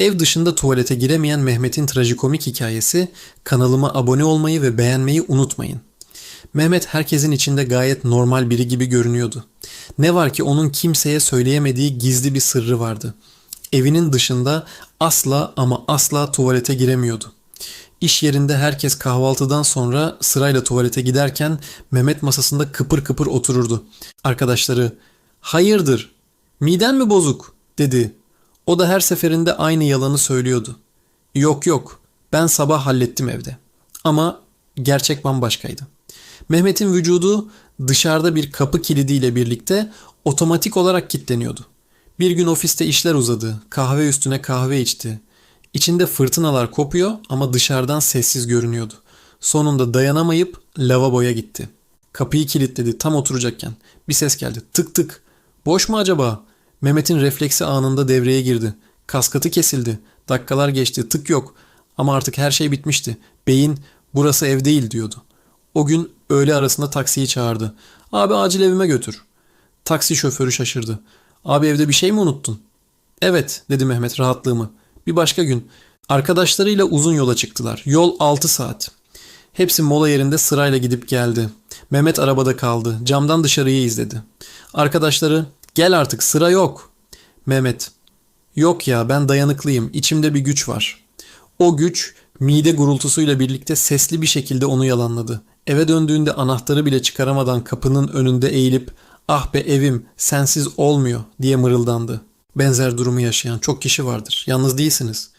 Ev dışında tuvalete giremeyen Mehmet'in trajikomik hikayesi kanalıma abone olmayı ve beğenmeyi unutmayın. Mehmet herkesin içinde gayet normal biri gibi görünüyordu. Ne var ki onun kimseye söyleyemediği gizli bir sırrı vardı. Evinin dışında asla ama asla tuvalete giremiyordu. İş yerinde herkes kahvaltıdan sonra sırayla tuvalete giderken Mehmet masasında kıpır kıpır otururdu. Arkadaşları "Hayırdır? Miden mi bozuk?" dedi. O da her seferinde aynı yalanı söylüyordu. "Yok yok. Ben sabah hallettim evde." Ama gerçek bambaşkaydı. Mehmet'in vücudu dışarıda bir kapı kilidiyle birlikte otomatik olarak kilitleniyordu. Bir gün ofiste işler uzadı. Kahve üstüne kahve içti. İçinde fırtınalar kopuyor ama dışarıdan sessiz görünüyordu. Sonunda dayanamayıp lavaboya gitti. Kapıyı kilitledi tam oturacakken. Bir ses geldi. Tık tık. Boş mu acaba? Mehmet'in refleksi anında devreye girdi. Kaskatı kesildi. Dakikalar geçti. Tık yok. Ama artık her şey bitmişti. Beyin burası ev değil diyordu. O gün öğle arasında taksiyi çağırdı. Abi acil evime götür. Taksi şoförü şaşırdı. Abi evde bir şey mi unuttun? Evet dedi Mehmet rahatlığımı. Bir başka gün. Arkadaşlarıyla uzun yola çıktılar. Yol 6 saat. Hepsi mola yerinde sırayla gidip geldi. Mehmet arabada kaldı. Camdan dışarıyı izledi. Arkadaşları gel artık sıra yok. Mehmet yok ya ben dayanıklıyım. İçimde bir güç var. O güç mide gurultusuyla birlikte sesli bir şekilde onu yalanladı. Eve döndüğünde anahtarı bile çıkaramadan kapının önünde eğilip ah be evim sensiz olmuyor diye mırıldandı. Benzer durumu yaşayan çok kişi vardır. Yalnız değilsiniz.